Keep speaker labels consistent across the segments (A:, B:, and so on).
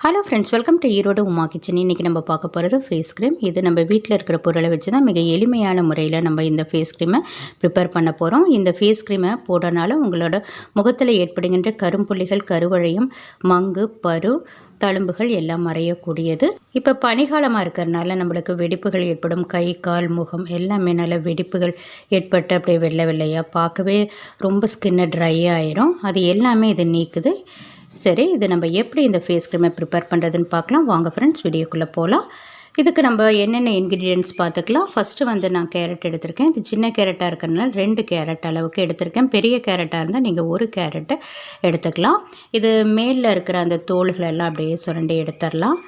A: Hello friends welcome to Erode Uma kitchen இன்றைக்கி நம்ம பார்க்க போகிறது ஃபேஸ் க்ரீம் இது நம்ம வீட்டில் இருக்கிற பொருளை வச்சு தான் மிக எளிமையான முறையில் நம்ம இந்த ஃபேஸ் க்ரீமை ப்ரிப்பேர் பண்ண போகிறோம் இந்த ஃபேஸ் க்ரீமை போடுறனால உங்களோட முகத்தில் ஏற்படுகின்ற கரும்புள்ளிகள் கருவழையும் மங்கு பரு தழும்புகள் எல்லாம் மறையக்கூடியது. இப்போ பனிகாலமாக இருக்கிறதுனால நம்மளுக்கு வெடிப்புகள் ஏற்படும். கை கால் முகம் எல்லாமே நல்ல வெடிப்புகள் ஏற்பட்டு அப்படியே வெள்ளை வெள்ளையாக பார்க்கவே ரொம்ப ஸ்கின்னு ட்ரை ஆயிரும். அது எல்லாமே இது நீக்குது. சரி இது நம்ம எப்படி இந்த ஃபேஸ் க்ரீமை ப்ரிப்பேர் பண்ணுறதுன்னு பார்க்கலாம். வாங்க ஃப்ரெண்ட்ஸ் வீடியோக்குள்ளே போகலாம் இதுக்கு நம்ம என்னென்ன இன்க்ரீடியன்ட்ஸ் பார்த்துக்கலாம். ஃபஸ்ட்டு வந்து நான் கேரட் எடுத்திருக்கேன். இது சின்ன கேரட்டாக இருக்கிறதுனால ரெண்டு கேரட் அளவுக்கு எடுத்திருக்கேன். பெரிய கேரட்டாக இருந்தால் நீங்கள் ஒரு கேரட்டை எடுத்துக்கலாம். இது மேலில் இருக்கிற அந்த தோள்களெல்லாம் அப்படியே சுரண்டி எடுத்துடலாம்.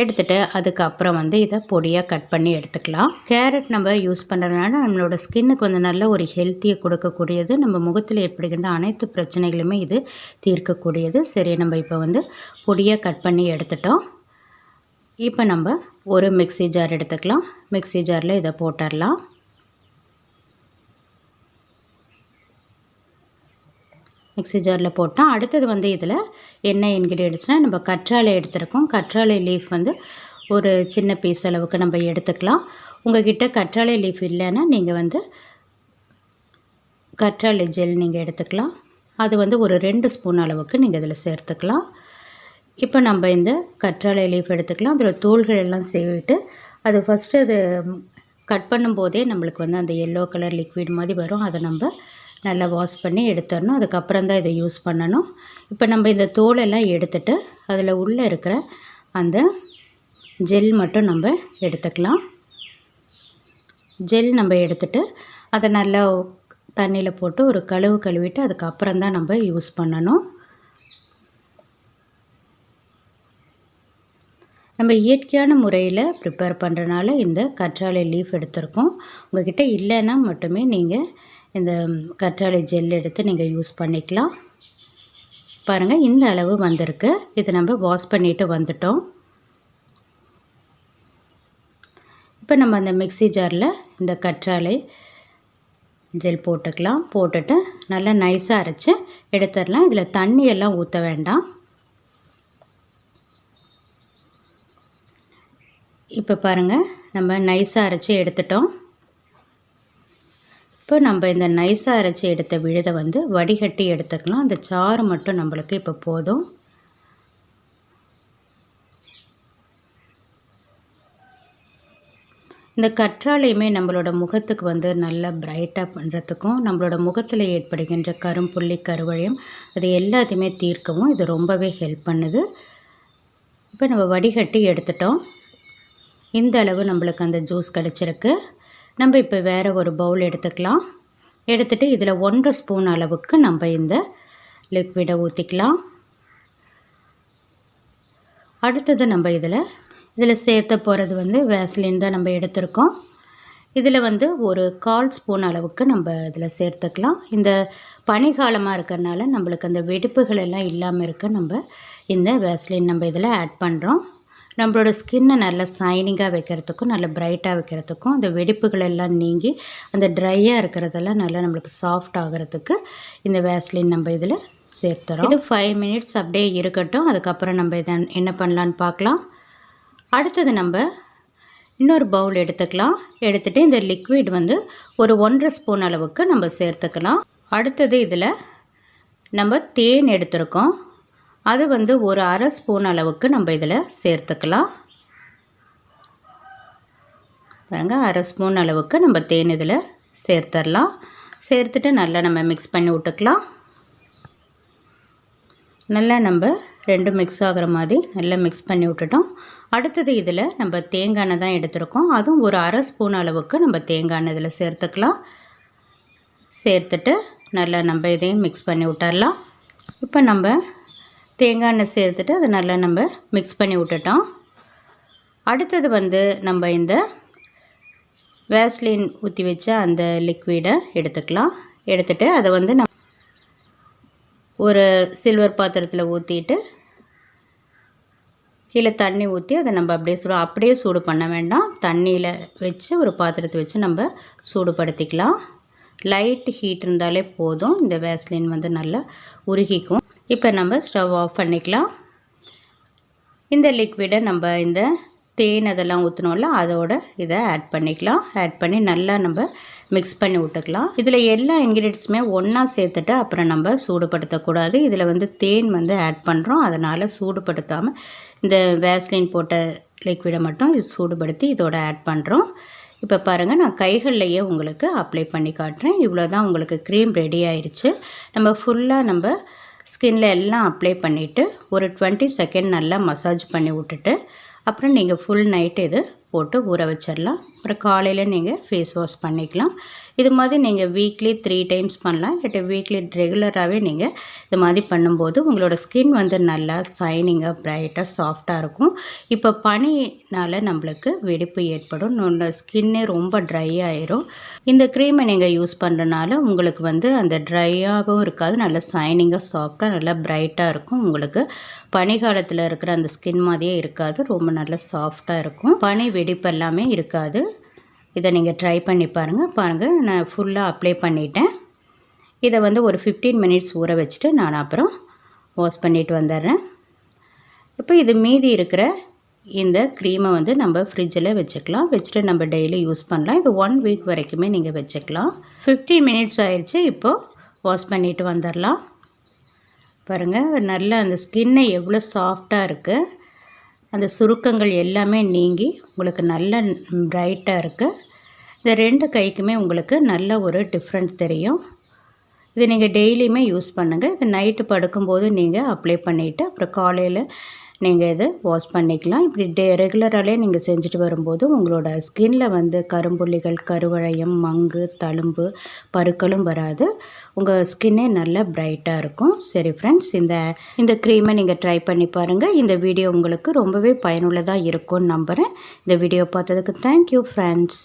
A: எடுத்துகிட்டு அதுக்கப்புறம் வந்து இதை பொடியாக கட் பண்ணி எடுத்துக்கலாம். கேரட் நம்ம யூஸ் பண்ணுறதுனால நம்மளோட ஸ்கின்னுக்கு வந்து நல்ல ஒரு ஹெல்த்தியை கொடுக்கக்கூடியது. நம்ம முகத்தில் ஏற்படுகின்ற அனைத்து பிரச்சனைகளுமே இது தீர்க்கக்கூடியது. சரி நம்ம இப்போ வந்து பொடியாக கட் பண்ணி எடுத்துட்டோம். இப்போ நம்ம ஒரு மிக்சி ஜார் எடுத்துக்கலாம். மிக்சி ஜாரில் இதை போட்டுடலாம். மிக்ஸி ஜாரில் போட்டால் அடுத்தது வந்து இதில் என்ன இன்க்ரீடியன்ட்ஸ்னால் நம்ம கற்றாழை எடுத்துருக்கோம். கற்றாழை லீஃப் வந்து ஒரு சின்ன பீஸ் அளவுக்கு நம்ம எடுத்துக்கலாம். உங்ககிட்ட கற்றாழை லீஃப் இல்லைன்னா நீங்கள் வந்து கற்றாழை ஜெல் நீங்கள் எடுத்துக்கலாம். அது வந்து ஒரு ரெண்டு ஸ்பூன் அளவுக்கு நீங்கள் இதில் சேர்த்துக்கலாம். இப்போ நம்ம இந்த கற்றாழை லீஃப் எடுத்துக்கலாம். அதில் தோள்கள் எல்லாம் சேவிட்டு அது ஃபஸ்ட்டு அது கட் பண்ணும்போதே நம்மளுக்கு வந்து அந்த எல்லோ கலர் லிக்விட் மாதிரி வரும். அதை நம்ம நல்லா வாஷ் பண்ணி எடுத்துடணும். அதுக்கப்புறம் தான் இதை யூஸ் பண்ணணும். இப்போ நம்ம இந்த தோலெல்லாம் எடுத்துட்டு அதில் உள்ளே இருக்கிற அந்த ஜெல் மட்டும் நம்ம எடுத்துக்கலாம். ஜெல் நம்ம எடுத்துட்டு அதை நல்லா தண்ணியில் போட்டு ஒரு கழுவு கழுவிட்டு அதுக்கப்புறம் தான் நம்ம யூஸ் பண்ணணும். நம்ம இயற்கையான முறையில் ப்ரிப்பேர் பண்ணுறனால இந்த கற்றாழை லீஃப் எடுத்திருக்கோம். உங்கள்கிட்ட இல்லைன்னா மட்டுமே நீங்கள் இந்த கற்றாழை ஜெல் எடுத்து நீங்கள் யூஸ் பண்ணிக்கலாம். பாருங்கள் இந்த அளவு வந்திருக்கு. இதை நம்ம வாஷ் பண்ணிவிட்டு வந்துட்டோம். இப்போ நம்ம அந்த மிக்சி ஜாரில் இந்த கற்றாழை ஜெல் போட்டுக்கலாம். போட்டுட்டு நல்லா நைஸாக அரைச்சி எடுத்துடலாம். இதில் தண்ணியெல்லாம் ஊற்ற வேண்டாம். இப்போ பாருங்கள் நம்ம நைஸாக அரைச்சி எடுத்துட்டோம். இப்போ நம்ம இந்த நைஸாக அரைச்சி எடுத்த விழுதை வந்து வடிகட்டி எடுத்துக்கலாம். அந்த சாறு மட்டும் நம்மளுக்கு இப்போ போதும். இந்த கற்றாழையுமே நம்மளோட முகத்துக்கு வந்து நல்லா பிரைட்டாக பண்ணுறதுக்கும் நம்மளோட முகத்தில் ஏற்படுகின்ற கரும்புள்ளி கருவழையும் அது எல்லாத்தையுமே தீர்க்கவும் இது ரொம்பவே ஹெல்ப் பண்ணுது. இப்போ நம்ம வடிகட்டி எடுத்துட்டோம். இந்த அளவு நம்மளுக்கு அந்த ஜூஸ் கிடச்சிருக்கு. நம்ம இப்போ வேறு ஒரு பவுல் எடுத்துக்கலாம். எடுத்துகிட்டு இதில் ஒன்றரை ஸ்பூன் அளவுக்கு நம்ம இந்த லிக்விடை ஊற்றிக்கலாம் அடுத்தது நம்ம இதில் இதில் சேர்த்த போகிறது வந்து வேஸ்லின் தான் நம்ம எடுத்திருக்கோம். இதில் வந்து ஒரு கால் ஸ்பூன் அளவுக்கு நம்ம இதில் சேர்த்துக்கலாம். இந்த பனிகாலமாக இருக்கிறனால நம்மளுக்கு அந்த வெடிப்புகள் எல்லாம் இல்லாமல் இருக்க நம்ம இந்த வேஸ்லின் நம்ம இதில் ஆட் பண்ணுறோம் நம்மளோட ஸ்கின்னை நல்லா சைனிங்காக வைக்கிறதுக்கும் நல்லா பிரைட்டாக வைக்கிறதுக்கும் அந்த வெடிப்புகள் எல்லாம் நீங்கி அந்த ட்ரையாக இருக்கிறதெல்லாம் நல்லா நம்மளுக்கு சாஃப்ட் ஆகிறதுக்கு இந்த வேஸ்லின் நம்ம இதில் சேர்த்துறோம். இது ஃபைவ் மினிட்ஸ் அப்படியே இருக்கட்டும். அதுக்கப்புறம் நம்ம இதை என்ன பண்ணலான்னு பார்க்கலாம். அடுத்தது நம்ம இன்னொரு பவுல் எடுத்துக்கலாம். எடுத்துகிட்டு இந்த லிக்விட் வந்து ஒரு ஒன்றரை ஸ்பூன் அளவுக்கு நம்ம சேர்த்துக்கலாம். அடுத்தது இதில் நம்ம தேன் எடுத்திருக்கோம். அது வந்து ஒரு அரை ஸ்பூன் அளவுக்கு நம்ம இதில் சேர்த்துக்கலாம். பாருங்கள் அரை ஸ்பூன் அளவுக்கு நம்ம தேன் இதில் சேர்த்துடலாம் சேர்த்துட்டு நல்லா நம்ம மிக்ஸ் பண்ணி விட்டுக்கலாம். நல்லா நம்ம ரெண்டு மிக்ஸ் ஆகிற மாதிரி நல்லா மிக்ஸ் பண்ணி விட்டுட்டோம். அடுத்தது இதில் நம்ம தேங்காய் தான் எடுத்திருக்கோம். அதுவும் ஒரு அரை ஸ்பூன் அளவுக்கு நம்ம தேங்காய் இதில் சேர்த்துக்கலாம். சேர்த்துட்டு நல்லா நம்ம இதையும் மிக்ஸ் பண்ணி விட்டுடலாம் இப்போ நம்ம தேங்காய் எண்ணெய் சேர்த்துட்டு அதை நல்லா நம்ம மிக்ஸ் பண்ணி விட்டுட்டோம். அடுத்தது வந்து நம்ம இந்த வேஸ்லின் ஊற்றி வச்ச அந்த லிக்விடை எடுத்துக்கலாம். எடுத்துகிட்டு அதை வந்து நம் ஒரு சில்வர் பாத்திரத்தில் ஊற்றிட்டு கீழே தண்ணி ஊற்றி அதை நம்ம அப்படியே சூடு அப்படியே சூடு பண்ண வேண்டாம். தண்ணியில் வச்சு ஒரு பாத்திரத்தை வச்சு நம்ம சூடுபடுத்திக்கலாம். லைட் ஹீட் இருந்தாலே போதும். இந்த வேஸ்லின் வந்து நல்லா உருகிக்கும். இப்போ நம்ம ஸ்டவ் ஆஃப் பண்ணிக்கலாம். இந்த லிக்விடை நம்ம இந்த தேன் அதெல்லாம் ஊற்றினோம்ல அதோட இதை ஆட் பண்ணிக்கலாம். ஆட் பண்ணி நல்லா நம்ம மிக்ஸ் பண்ணி விட்டுக்கலாம். இதில் எல்லா இன்க்ரீடியன்ஸுமே ஒன்றா சேர்த்துட்டு அப்புறம் நம்ம சூடுபடுத்தக்கூடாது. இதில் வந்து தேன் வந்து ஆட் பண்ணுறோம் அதனால் சூடுபடுத்தாமல் இந்த வேஸ்லின் போட்ட லிக்விடை மட்டும் சூடுபடுத்தி இதோட ஆட் பண்ணுறோம் இப்போ பாருங்கள் நான் கைகள்லையே உங்களுக்கு அப்ளை பண்ணி காட்டுறேன். இவ்வளோ தான் உங்களுக்கு க்ரீம் ரெடி ஆயிடுச்சு நம்ம ஃபுல்லாக நம்ம ஸ்கின்ல எல்லாம் அப்ளை பண்ணிவிட்டு ஒரு டுவெண்ட்டி செகண்ட் நல்லா மசாஜ் பண்ணி விட்டுட்டு அப்புறம் நீங்கள் ஃபுல் நைட் இது போட்டு ஊற வச்சிடலாம். அப்புறம் காலையில் நீங்கள் ஃபேஸ் வாஷ் பண்ணிக்கலாம். இது மாதிரி நீங்கள் வீக்லி த்ரீ டைம்ஸ் பண்ணலாம். இல்லாட்டி வீக்லி ரெகுலராகவே நீங்கள் இது மாதிரி பண்ணும்போது உங்களோட ஸ்கின் வந்து நல்லா ஷைனிங்காக ப்ரைட்டாக சாஃப்டாக இருக்கும். இப்போ பனினால் நம்மளுக்கு வெடிப்பு ஏற்படும். நம்ம ஸ்கின்னே ரொம்ப ட்ரை ஆயிரும். இந்த க்ரீமை நீங்கள் யூஸ் பண்ணுறனால உங்களுக்கு வந்து அந்த ட்ரையாகவும் இருக்காது. நல்லா ஷைனிங்காக சாஃப்டாக நல்லா ப்ரைட்டாக இருக்கும். உங்களுக்கு பனிகாலத்தில் இருக்கிற அந்த ஸ்கின் மாதிரியே இருக்காது. ரொம்ப நல்லா சாஃப்டாக இருக்கும். பனி வெடிப்பு எல்லாமே இருக்காது. இதை நீங்கள் ட்ரை பண்ணி பாருங்கள் பாருங்கள் நான் ஃபுல்லாக அப்ளை பண்ணிட்டேன். இதை வந்து ஒரு ஃபிஃப்டீன் மினிட்ஸ் ஊற வச்சுட்டு நான் அப்புறம் வாஷ் பண்ணிட்டு வந்துடுறேன். இப்போ இது மீதி இருக்கிற இந்த க்ரீமை வந்து நம்ம ஃப்ரிட்ஜில் வச்சுக்கலாம். வச்சுட்டு நம்ம டெய்லி யூஸ் பண்ணலாம். இது ஒன் வீக் வரைக்குமே நீங்கள் வச்சுக்கலாம். ஃபிஃப்டீன் மினிட்ஸ் ஆயிடுச்சு இப்போது வாஷ் பண்ணிவிட்டு வந்துடலாம். பாருங்கள் நல்லா அந்த ஸ்கின்னை எவ்வளோ சாஃப்டாக இருக்குது அந்த சுருக்கங்கள் எல்லாமே நீங்கி உங்களுக்கு நல்ல ப்ரைட்டாக இருக்குது இந்த ரெண்டு கைக்குமே உங்களுக்கு நல்ல ஒரு டிஃப்ரெண்ட் தெரியும். இது நீங்கள் டெய்லியுமே யூஸ் பண்ணுங்கள் இது நைட்டு படுக்கும்போது நீங்கள் அப்ளை பண்ணிவிட்டு அப்புறம் காலையில் நீங்கள் இது வாஷ் பண்ணிக்கலாம். இப்படி டே ரெகுலராகவே நீங்கள் செஞ்சுட்டு வரும்போது உங்களோட ஸ்கின்ல வந்து கரும்புள்ளிகள் கருவளையம் மங்கு தழும்பு பருக்களும் வராது. உங்கள் ஸ்கின்னே நல்லா பிரைட்டாக இருக்கும். சரி ஃப்ரெண்ட்ஸ் இந்த இந்த க்ரீமை நீங்கள் ட்ரை பண்ணி பாருங்கள் இந்த வீடியோ உங்களுக்கு ரொம்பவே பயனுள்ளதாக இருக்கும்னு நம்புகிறேன் இந்த வீடியோ பார்த்ததுக்கு தேங்க்யூ ஃப்ரெண்ட்ஸ்